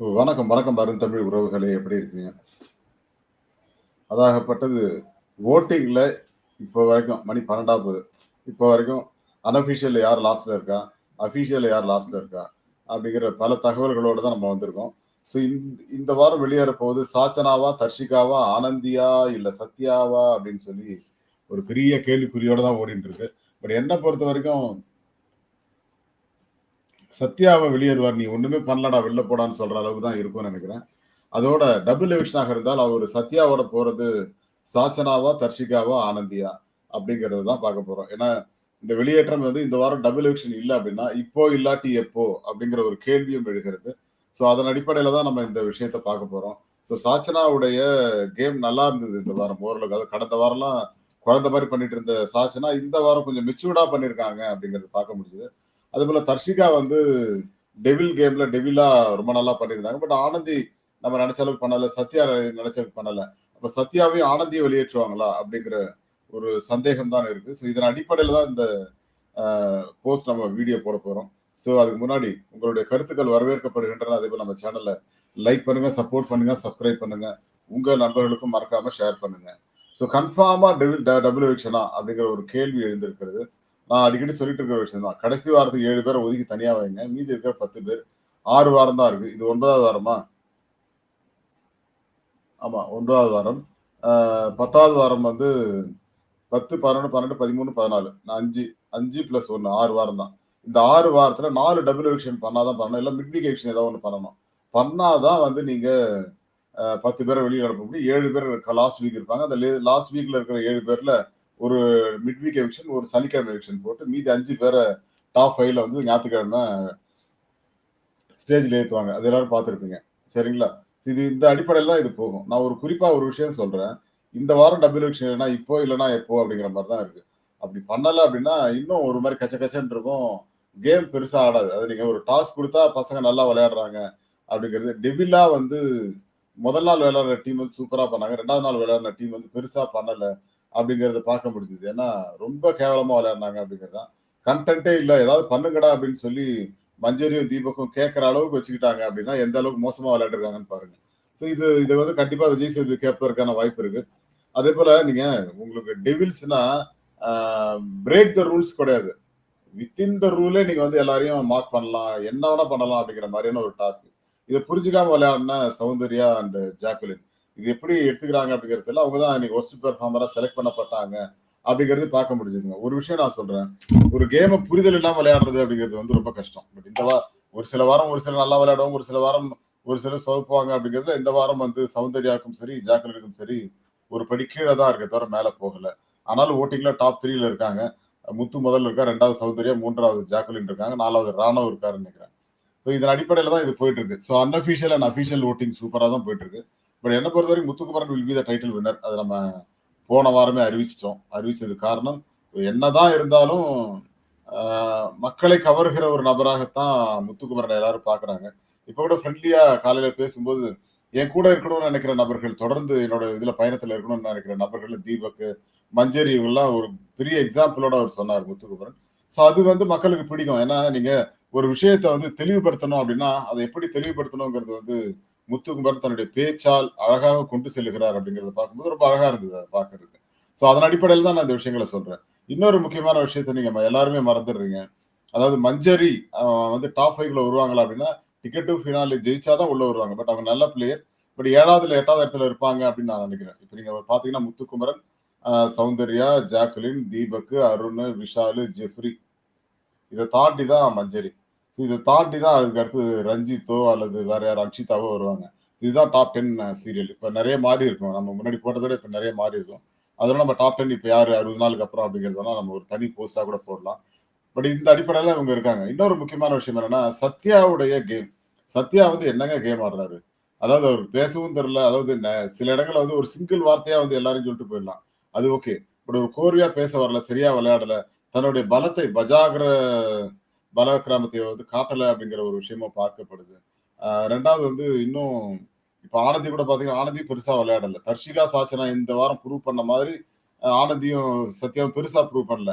வணக்கம் வணக்கம் அருந்தமிழ் உறவுகளே. எப்படி இருக்கீங்க? அதாகப்பட்டது ஓட்டிங்கில் இப்போ வரைக்கும் மணி பன்னெண்டாவது இப்போ வரைக்கும் அன்அஃபிஷியலில் யார் லாஸ்ட்டில் இருக்கா? அஃபீஷியலில் யார் லாஸ்ட்டில் இருக்கா? அப்படிங்கிற பல தகவல்களோடு தான் நம்ம வந்திருக்கோம். ஸோ இந்த வாரம் வெளியேற போகுது. சாச்சனாவா தர்ஷிகாவா ஆனந்தியா இல்லை சத்யாவா அப்படின்னு சொல்லி ஒரு பெரிய கேள்விக்குறியோடு தான் ஓடிட்டு இருக்கு. பட் என்னை பொறுத்த வரைக்கும் சத்யாவை வெளியேறுவார் நீ ஒண்ணுமே பண்ணலடா வெளில போடான்னு சொல்ற அளவுக்கு தான் இருக்கும்னு நினைக்கிறேன். அதோட டபுள் எவிஷனாக இருந்தால் அவர் சத்யாவோட போறது சாச்சனாவா தர்ஷிகாவா ஆனந்தியா அப்படிங்கிறது தான் பார்க்க போறோம். ஏன்னா இந்த வெளியேற்றம் வந்து இந்த வாரம் டபுள் எவிக்ஷன் இல்லை அப்படின்னா இப்போ இல்லாட்டி எப்போ அப்படிங்கிற ஒரு கேள்வியும் எழுகிறது. ஸோ அதன் அடிப்படையில தான் நம்ம இந்த விஷயத்த பார்க்க போறோம். ஸோ சாச்சனாவுடைய கேம் நல்லா இருந்தது இந்த வாரம் ஓரளவுக்கு. அது கடந்த வாரம்லாம் குழந்த மாதிரி பண்ணிட்டு இருந்த சாச்சனா இந்த வாரம் கொஞ்சம் மெச்சூர்டா பண்ணியிருக்காங்க அப்படிங்கறது பார்க்க முடியுது அதே போல தர்ஷிகா வந்து டெவில் கேம்ல டெவிலா ரொம்ப நல்லா பண்ணியிருந்தாங்க. பட் ஆனந்தி நம்ம நினைச்ச அளவுக்கு பண்ணல. சத்யா நினைச்ச அளவுக்கு பண்ணல. அப்ப சத்யாவையும் ஆனந்தியை வெளியேற்றுவாங்களா அப்படிங்கிற ஒரு சந்தேகம் தான் இருக்கு. ஸோ இதன் அடிப்படையில தான் இந்த போஸ்ட் நம்ம வீடியோ போட போறோம். ஸோ அதுக்கு முன்னாடி உங்களுடைய கருத்துக்கள் வரவேற்கப்படுகின்றன. அதே போல நம்ம சேனல்ல லைக் பண்ணுங்க சப்போர்ட் பண்ணுங்க சப்ஸ்கிரைப் பண்ணுங்க. உங்க நண்பர்களுக்கும் மறக்காம ஷேர் பண்ணுங்க. ஸோ கன்ஃபார்மா டெவில் டபுள் எவிக்ஷனா அப்படிங்கிற ஒரு கேள்வி எழுந்திருக்கிறது. நான் அடிக்கடி சொல்லிட்டு இருக்கிற விஷயம் தான் கடைசி வாரத்துக்கு ஏழு பேரை ஒதுக்கி தனியா வைங்க. மீதி இருக்கிற பத்து பேர் ஆறு வாரம் தான் இருக்கு. இது ஒன்பதாவது வாரமா? ஆமா ஒன்பதாவது வாரம். பத்தாவது வாரம் வந்து பத்து பன்னெண்டு பன்னெண்டு பதிமூணு பதினாலு. நான் அஞ்சு அஞ்சு பிளஸ் ஒன்று ஆறு வாரம் தான். இந்த ஆறு வாரத்தில் நாலு டபுள் எவிக்ஷன் பண்ணாதான் பண்ணணும். இல்லை மிட் எவிக்ஷன் ஏதாவது ஒன்று பண்ணணும். பண்ணாதான் வந்து நீங்கள் பத்து பேரை வெளியே அனுப்ப முடியும். ஏழு பேர் லாஸ்ட் வீக் இருப்பாங்க. அந்த லாஸ்ட் வீக்கில் இருக்கிற ஏழு பேரில் ஒரு மிட் வீக் எவிக்ஷன் ஒரு சனிக்கிழமை எவிக்ஷன் போட்டு மீதி அஞ்சு பேரை டாப் ஃபைவ்ல வந்து ஞாயிற்றுக்கிழமை ஸ்டேஜில் ஏற்றுவாங்க அது எல்லாரும் பார்த்துருப்பீங்க. சரிங்களா? இது இந்த அடிப்படையில் தான் இது போகும். நான் ஒரு குறிப்பாக ஒரு விஷயம் சொல்கிறேன் இந்த வாரம் டபுள் எவிக்ஷன் இல்லைனா இப்போ இல்லைனா எப்போ அப்படிங்கிற மாதிரி தான் இருக்குது அப்படி பண்ணலை அப்படின்னா இன்னும் ஒரு மாதிரி கச்ச கச்சன்னு இருக்கும். கேம் பெருசாக ஆடாது. அது நீங்கள் ஒரு டாஸ் கொடுத்தா பசங்க நல்லா விளையாடுறாங்க அப்படிங்கிறது. டெவிலா வந்து முதல் நாள் விளையாடுற டீம் வந்து சூப்பராக பண்ணாங்க. ரெண்டாவது நாள் விளையாடுற டீம் வந்து பெருசாக பண்ணலை. அப்படிங்கிறத பார்க்க முடிஞ்சது. ஏன்னா ரொம்ப கேவலமா விளையாடினாங்க அப்படிங்கிறது தான் கண்டென்ட்டே இல்லை. ஏதாவது பண்ணுங்கடா அப்படின்னு சொல்லி மஞ்சரியும் தீபக்கும் கேட்கற அளவுக்கு வச்சுக்கிட்டாங்க அப்படின்னா எந்த அளவுக்கு மோசமா விளையாடுறாங்கன்னு பாருங்க. ஸோ இது இதை வந்து கண்டிப்பா விஜய் சேது கேட்பதற்கான வாய்ப்பு இருக்கு. அதே போல நீங்க உங்களுக்கு டெவில்ஸ்னா பிரேக் த ரூல்ஸ் கிடையாது. வித்தின் த ரூலே நீங்க வந்து எல்லாரையும் மார்க் பண்ணலாம். என்ன வேணா பண்ணலாம் அப்படிங்கிற மாதிரியான ஒரு டாஸ்க் இதை புரிஞ்சுக்காம விளையாடினா சௌந்தர்யா அண்ட் ஜாக்குலின். இது எப்படி எடுத்துக்கிறாங்க அப்படிங்கிறதுல அவங்க தான் இன்னைக்கு ஒஸ்ட் பெர்ஃபார்மரா செலக்ட் பண்ணப்பட்டாங்க அப்படிங்கிறது பார்க்க முடிஞ்சதுங்க. ஒரு விஷயம் நான் சொல்றேன். ஒரு கேமை புரிதல் இல்லாம விளையாடுறது அப்படிங்கிறது வந்து ரொம்ப கஷ்டம். பட் இந்த வாரம் ஒரு சில வாரம் ஒரு சில நல்லா விளையாடுவாங்க ஒரு சில வாரம் ஒரு சிலர் சொதப்புவாங்க அப்படிங்கிறதுல இந்த வாரம் வந்து சௌந்தர்யாவுக்கும் சரி ஜாக்கலுக்கும் சரி ஒரு படி கீழே தான் இருக்க தவிர மேலே போகல. ஆனாலும் ஓட்டிங்ல டாப் த்ரீல இருக்காங்க. முத்து முதல்ல இருக்கா ரெண்டாவது சௌந்தர்யா மூன்றாவது ஜாக்குலின் இருக்காங்க நாலாவது ராணவ் இருக்காருன்னு நினைக்கிறேன். ஸோ இதன் அடிப்படையில தான் இது போயிட்டு இருக்கு. So unofficial and official voting சூப்பராக தான் போயிட்டு இருக்கு. பட் என்னை பொறுத்தவரைக்கும் Muthukumaran will be the title winner அதை நம்ம போன வாரமே அறிவிச்சிட்டோம். அறிவிச்சது காரணம் என்னதான் இருந்தாலும் மக்களை கவர்கிற ஒரு நபராகத்தான் முத்துக்குமரன் எல்லாரும் பாக்குறாங்க இப்ப கூட ஃப்ரெண்ட்லியா காலையில பேசும்போது என் கூட இருக்கணும்னு நினைக்கிற நபர்கள் தொடர்ந்து என்னோட இதுல பயணத்துல இருக்கணும்னு நினைக்கிற நபர்கள் தீபக் மஞ்சரி இவங்கெல்லாம் ஒரு பெரிய எக்ஸாம்பிளோட அவர் சொன்னார் முத்துக்குமரன். ஸோ அது வந்து மக்களுக்கு பிடிக்கும். ஏன்னா நீங்க ஒரு விஷயத்த வந்து தெளிவுபடுத்தணும் அப்படின்னா அதை எப்படி தெளிவுபடுத்தணுங்கிறது வந்து முத்துக்குமரன் தன்னுடைய பேச்சால் அழகாக கொண்டு செல்லுகிறார் அப்படிங்கிறத பார்க்கும்போது ரொம்ப அழகா இருந்தது அதை பார்க்கறதுக்கு. ஸோ அதன் அடிப்படையில் தான் நான் இந்த விஷயங்களை சொல்றேன். இன்னொரு முக்கியமான விஷயத்த நீங்க எல்லாருமே மறந்துடுறீங்க. அதாவது மஞ்சரி வந்து டாப் ஃபைவ்ல வருவாங்களா அப்படின்னா டிக்கெட்டு ஃபினாலே ஜெயிச்சாதான் உள்ள வருவாங்க. பட் அவங்க நல்ல பிளேயர் பட் ஏழாவதுல எட்டாவது இடத்துல இருப்பாங்க அப்படின்னு நான் நினைக்கிறேன். இப்போ நீங்க பாத்தீங்கன்னா முத்துக்குமரன் சௌந்தர்யா ஜாக்குலின் தீபக் அருண் விஷாலு ஜெஃப்ரி இதை தாண்டி தான் மஞ்சரி. இதை தாண்டி தான் அதுக்கு அடுத்து ரஞ்சித்தோ அல்லது வேற யார் அக்ஷிதாவோ வருவாங்க. இதுதான் டாப் டென் சீரியல் இப்போ நிறைய மாறி இருக்கும். நம்ம முன்னாடி போட்டதோட இப்போ நிறைய மாறி இருக்கும். அதெல்லாம் நம்ம டாப் டென் இப்போ யார்? அறுபது நாளுக்கு அப்புறம் அப்படிங்கிறதெல்லாம் நம்ம ஒரு தனி போஸ்டா கூட போடலாம். பட் இந்த அடிப்படையில் இவங்க இருக்காங்க. இன்னொரு முக்கியமான விஷயம் என்னன்னா சத்யாவுடைய கேம் சத்யா வந்து என்னங்க கேம் ஆடுறாரு? அதாவது அவர் பேசவும் தெரில அதாவது சில இடங்கள்ல வந்து ஒரு சிங்கிள் வார்த்தையா வந்து எல்லாரும் சொல்லிட்டு போயிடலாம். அது ஓகே பட் ஒரு கோரியா பேச வரல சரியா விளையாடல. தன்னுடைய பலத்தை பஜாகிற பலக்கிராமத்தை வந்து காட்டலை அப்படிங்கிற ஒரு விஷயமா பார்க்கப்படுது. ரெண்டாவது வந்து இன்னும் இப்போ ஆனந்தி கூட பார்த்தீங்கன்னா ஆனந்தி பெருசாக விளையாடல. தர்ஷிகா சாச்சனா இந்த வாரம் ப்ரூவ் பண்ண மாதிரி ஆனந்தியும் சத்யாவும் பெருசாக ப்ரூவ் பண்ணல.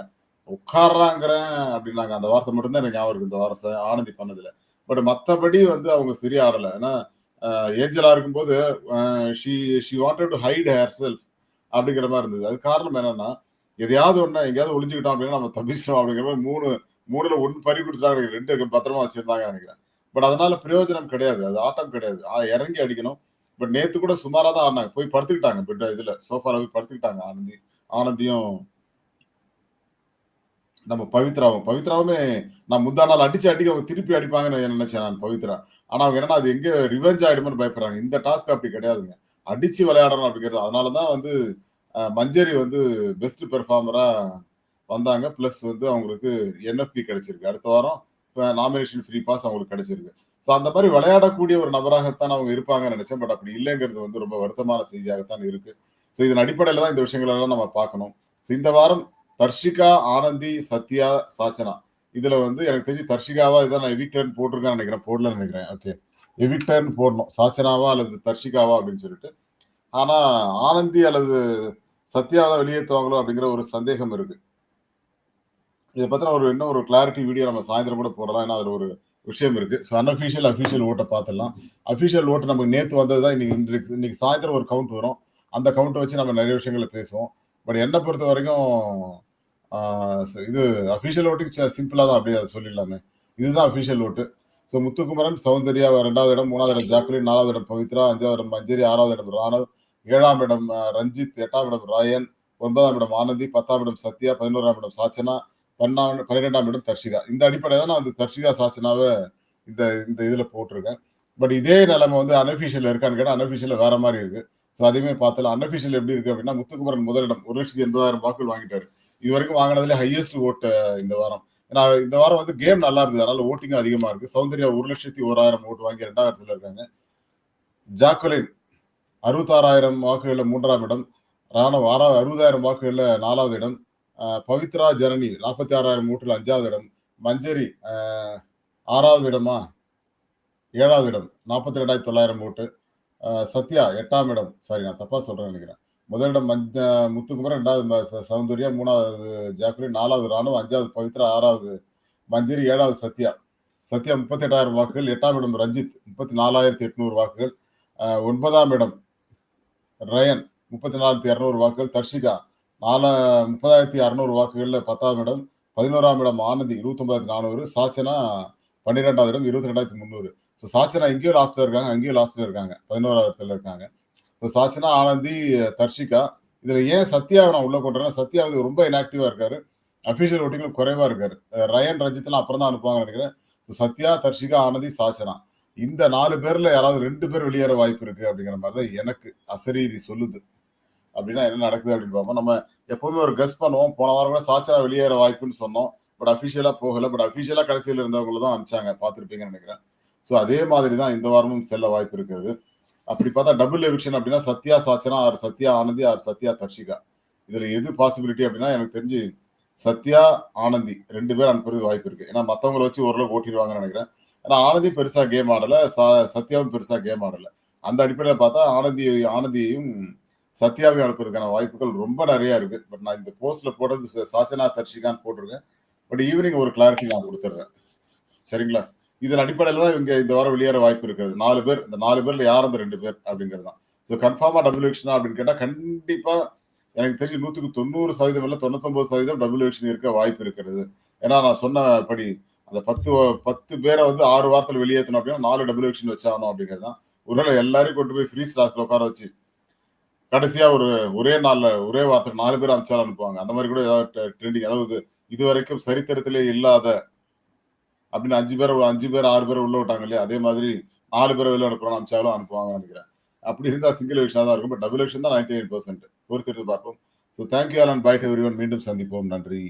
உட்காடுறாங்கிறேன் அப்படின்னாங்க. அந்த வார்த்தை மட்டும்தான் எனக்கு ஞாபகம் இருக்கு. இந்த வாரம் ஆனந்தி பண்ணதில்லை பட் மற்றபடி வந்து அவங்க சரியா ஆடலை. ஏன்னா ஏஞ்சலாக இருக்கும்போது she she wanted to hide herself அப்படிங்கிற மாதிரி இருந்தது. அது காரணம் என்னன்னா எதையாவது ஒன்று எங்கேயாவது ஒளிஞ்சுக்கிட்டோம் அப்படின்னா நம்ம தப்பிச்சிட்டோம் அப்படிங்கிற மாதிரி மூணு மூணுல ஒன்று பறி கொடுத்துட்டாங்க ரெண்டு பத்திரமா வச்சிருந்தாங்க நினைக்கிறேன். பட் அதனால பிரயோஜனம் கிடையாது அது ஆட்டம் கிடையாது. இறங்கி அடிக்கணும். பட் நேத்து கூட சுமாரா தான் ஆடினாங்க. போய் படுத்துக்கிட்டாங்க பெட் இதுல சோஃபால போய் படுத்துக்கிட்டாங்க ஆனந்தி ஆனந்தியும் நம்ம பவித்ராவும். பவித்ராவுமே நான் முந்தா நாள் அடிச்சு அடிக்க அவங்க திருப்பி அடிப்பாங்கன்னு நினைச்சேன் நான் பவித்ரா. ஆனா அவங்க என்னன்னா அது எங்க ரிவெஞ்ச் ஆயிடுமோன்னு பயப்படுறாங்க. இந்த டாஸ்க் அப்படி கிடையாதுங்க. அடிச்சு விளையாடணும் அப்படிங்கிறது அதனாலதான் வந்து மஞ்சரி வந்து பெஸ்ட் பெர்ஃபார்மரா வந்தாங்க. பிளஸ் வந்து அவங்களுக்கு என்எஃப்பி கிடைச்சிருக்கு. அடுத்த வாரம் நாமினேஷன் ஃப்ரீ பாஸ் அவங்களுக்கு கிடைச்சிருக்கு. ஸோ அந்த மாதிரி விளையாடக்கூடிய ஒரு நபராகத்தான் அவங்க இருப்பாங்கன்னு நினைச்சேன். பட் அப்படி இல்லைங்கிறது வந்து ரொம்ப வருத்தமான செய்தியாகத்தான் இருக்கு. ஸோ இதன் அடிப்படையில் தான் இந்த விஷயங்கள் எல்லாம் நம்ம பார்க்கணும். ஸோ இந்த வாரம் தர்ஷிகா ஆனந்தி சத்யா சாச்சனா. இதுல வந்து எனக்கு தெரிஞ்சு தர்ஷிகாவா இதான் நான் எவிக்டர்ன் போட்டிருக்கேன்னு நினைக்கிறேன். போடலன்னு நினைக்கிறேன். ஓகே எவிக்டர்ன் போடணும். சாச்சனாவா அல்லது தர்ஷிகாவா அப்படின்னு சொல்லிட்டு. ஆனா ஆனந்தி அல்லது சத்யாவை தான் வெளியேற்றுவாங்களோ அப்படிங்கிற ஒரு சந்தேகம் இருக்கு. இதை பத்தின ஒரு இன்னும் ஒரு கிளாரிட்டி வீடியோ நம்ம சாயந்தரம் கூட போடலாம். ஏன்னா அதுல ஒரு விஷயம் இருக்கு. ஸோ அன்அஃபிஷியல் அஃபிஷியல் ஓட்டை பார்த்துடலாம் அஃபிஷியல் ஓட்டு நமக்கு நேற்று வந்தது தான் இன்னைக்கு இன்றைக்கு இன்னைக்கு சாயந்தரம் ஒரு கவுண்ட் வரும். அந்த கவுண்ட்டை வச்சு நம்ம நிறைய விஷயங்களை பேசுவோம். பட் என்னை பொறுத்த வரைக்கும் இது அஃபிஷியல் ஓட்டுக்கு சிம்பிளாக தான் அப்படியே அதை சொல்லிடலாமே. இதுதான் அஃபிஷியல் ஓட்டு. ஸோ முத்துக்குமரன் சௌந்தர்யா ரெண்டாவது இடம் மூணாவது இடம் ஜாக்குலின் நாலாவது இடம் பவித்ரா அஞ்சாவது இடம் மஞ்சரி ஆறாவது இடம் ராணவ் ஏழாம் இடம் ரஞ்சித் எட்டாம் இடம் ராயன் ஒன்பதாம் இடம் ஆனந்தி பத்தாம் இடம் சத்யா பதினோராம் இடம் சாச்சனா பன்னாம் பன்னிரெண்டாம் இடம் தர்ஷிகா இந்த அடிப்படையில் தான் நான் வந்து தர்ஷிகா சாச்சனாவை இந்த இந்த இதில் போட்டிருக்கேன். பட் இதே நிலைமை வந்து அன்அஃபிஷியல் இருக்கான்னு கேட்டால் அன்அஃபிஷியல் வேற மாதிரி இருக்கு. ஸோ அதையுமே பார்த்தலாம். அன்அஃபிஷியல் எப்படி இருக்கு அப்படின்னா முத்துக்குமரன் முதலிடம் ஒரு லட்சத்தி எண்பதாயிரம் வாக்குகள் வாங்கிட்டாரு. இது வரைக்கும் வாங்கினதுல ஹையஸ்ட் ஓட்டு இந்த வாரம். ஏன்னா இந்த வாரம் வந்து கேம் நல்லா இருந்தது. அதனால ஓட்டிங் அதிகமா இருக்கு. சௌந்தர்யா ஒரு லட்சத்தி ஓராயிரம் ஓட்டு வாங்கி ரெண்டாவது இடத்துல இருக்காங்க. ஜாக்குலின் அறுபத்தாறாயிரம் வாக்குகளில் மூன்றாம் இடம். ராணுவ ஆறாவது அறுபதாயிரம் வாக்குகளில் நாலாவது இடம். பவித்ரா ஜனனி நாற்பத்தி ஆறாயிரம் மூட்டில் அஞ்சாவது இடம். மஞ்சரி ஆறாவது இடமா? ஏழாவது இடம். நாற்பத்தி ரெண்டாயிரத்தி தொள்ளாயிரம் ஓட்டு சத்யா எட்டாம் இடம். சாரி நான் தப்பாக சொல்கிறேன் நினைக்கிறேன். முதலிடம் மஞ்ச முத்துக்குமரன் ரெண்டாவது சௌந்தர்யா மூணாவது ஜாக்குலின் நாலாவது ராணுவ அஞ்சாவது பவித்ரா ஆறாவது மஞ்சரி ஏழாவது சத்யா. சத்யா முப்பத்தி எட்டாயிரம் வாக்குகள். எட்டாம் இடம் ரஞ்சித் முப்பத்தி நாலாயிரத்தி எட்நூறு வாக்குகள். ஒன்பதாம் இடம் ரயன் முப்பத்தி நாலாயிரத்தி இரநூறு வாக்குகள். தர்ஷிகா நால முப்பதாயிரத்தி அறுநூறு வாக்குகளில் பத்தாம் இடம் பதினோராம் இடம் ஆனந்தி இருபத்தொன்பதாயிரத்தி நானூறு சாச்சனா பன்னிரெண்டாவது இடம் இருபத்தி ரெண்டாயிரத்தி முந்நூறு. ஸோ சாச்சனா இங்கேயும் லாஸ்ட்டில் இருக்காங்க அங்கேயும் லாஸ்ட்டில் இருக்காங்க பதினோராயிரத்தில் இருக்காங்க. ஸோ சாச்சனா ஆனந்தி தர்ஷிகா இதில் ஏன் சத்யாவை நான் உள்ளே கொண்டுறேன் சத்யாவது ரொம்ப இன்ஆக்டிவாக இருக்கார். அஃபிஷியல் ஓட்டிங்களும் குறைவாக இருக்கார். ரயன் ரஞ்சித்லாம் அப்புறம் தான் அனுப்புவாங்கன்னு நினைக்கிறேன். சத்யா தர்ஷிகா ஆனந்தி சாச்சனா. இந்த நாலு பேரில் யாராவது ரெண்டு பேர் வெளியேற வாய்ப்பு இருக்குது அப்படிங்கிற மாதிரி தான் எனக்கு அசரீதி சொல்லுது. அப்படின்னா என்ன நடக்குது அப்படின்னு பார்ப்போம். நம்ம எப்பவுமே ஒரு கெஸ் பண்ணுவோம். போன வாரம் கூட சாச்சரா வெளியேற வாய்ப்புன்னு சொன்னோம். பட் அஃபிஷியலா போகல. பட் அஃபிஷியலா கடைசியில் இருந்தவங்கள தான் அனுப்பிச்சாங்க. பார்த்துருப்பீங்கன்னு நினைக்கிறேன். ஸோ அதே மாதிரி தான் இந்த வாரமும் செல்ல வாய்ப்பு இருக்குது. அப்படி பார்த்தா டபுள் எவிக்ஷன் அப்படின்னா சத்யா சாச்சனா ஆர் சத்யா ஆனந்தி ஆர் சத்யா தர்ஷிகா. இதுல எது பாசிபிலிட்டி அப்படின்னா எனக்கு தெரிஞ்சு சத்யா ஆனந்தி ரெண்டு பேர் அனுப்புறதுக்கு வாய்ப்பு இருக்கு. ஏன்னா மற்றவங்களை வச்சு ஓரளவுக்கு ஓட்டிடுவாங்கன்னு நினைக்கிறேன். ஏன்னா ஆனந்தி பெருசா கேம் ஆடல. சத்யாவும் பெருசா கேம் ஆடல. அந்த அடிப்படையில் பார்த்தா ஆனந்தி ஆனந்தியையும் சத்யாவை அனுப்புறதுக்கான வாய்ப்புகள் ரொம்ப நிறைய இருக்கு. பட் நான் இந்த போஸ்ட்ல போடுறது சாச்சனா தர்ஷிகான்னு போட்டிருக்கேன். பட் ஈவினிங் ஒரு கிளாரிட்டி நான் கொடுத்துட்றேன். சரிங்களா? இதன் அடிப்படையில் தான் இவங்க இந்த வாரம் வெளியேற வாய்ப்பு இருக்கிறது. நாலு பேர் இந்த நாலு பேர்ல யார் அந்த ரெண்டு பேர் அப்படிங்கிறது தான். ஸோ கன்ஃபார்மா டபுள் எலெக்ஷனா அப்படின்னு கேட்டால் கண்டிப்பா எனக்கு தெரிஞ்சு நூற்றுக்கு தொண்ணூறு சதவீதம் இல்லை தொண்ணூத்தொன்பது சதவீதம் டபுள் எலெக்ஷன் இருக்க வாய்ப்பு இருக்கிறது. ஏன்னா நான் சொன்னபடி அந்த பத்து பத்து பேரை வந்து ஆறு வாரத்தில் வெளியேற்றணும் அப்படின்னா நாலு டபுள் எலெக்ஷன் வச்சாகணும் அப்படிங்கிறது தான். ஒருவேளை எல்லாரையும் கொண்டு போய் ஃப்ரீ ஸ்டாக்ல உட்கார வச்சு கடைசியா ஒரு ஒரே நாள்ல ஒரே வார்த்தை நாலு பேர் அனுப்பிச்சாலும் அனுப்புவாங்க. அந்த மாதிரி கூட ஏதாவது ட்ரெண்டிங் அதாவது இது வரைக்கும் சரித்திரத்திலே இல்லாத அப்படின்னு அஞ்சு பேர் அஞ்சு பேர் ஆறு பேர் உள்ள விட்டாங்க இல்லையா? அதே மாதிரி நாலு பேர் வெளில அனுப்புறோம் அமைச்சாலும் அனுப்புவாங்க நினைக்கிறேன். அப்படி இருந்தா சிங்கிள் விஷயம் தான் இருக்கும். பட் டபுள் விஷயம் தான் நைன்டி நைன் பர்சன்ட் பொறுத்திருந்து பார்ப்போம். So thank you all and bye every மீண்டும் சந்திப்போம். நன்றி.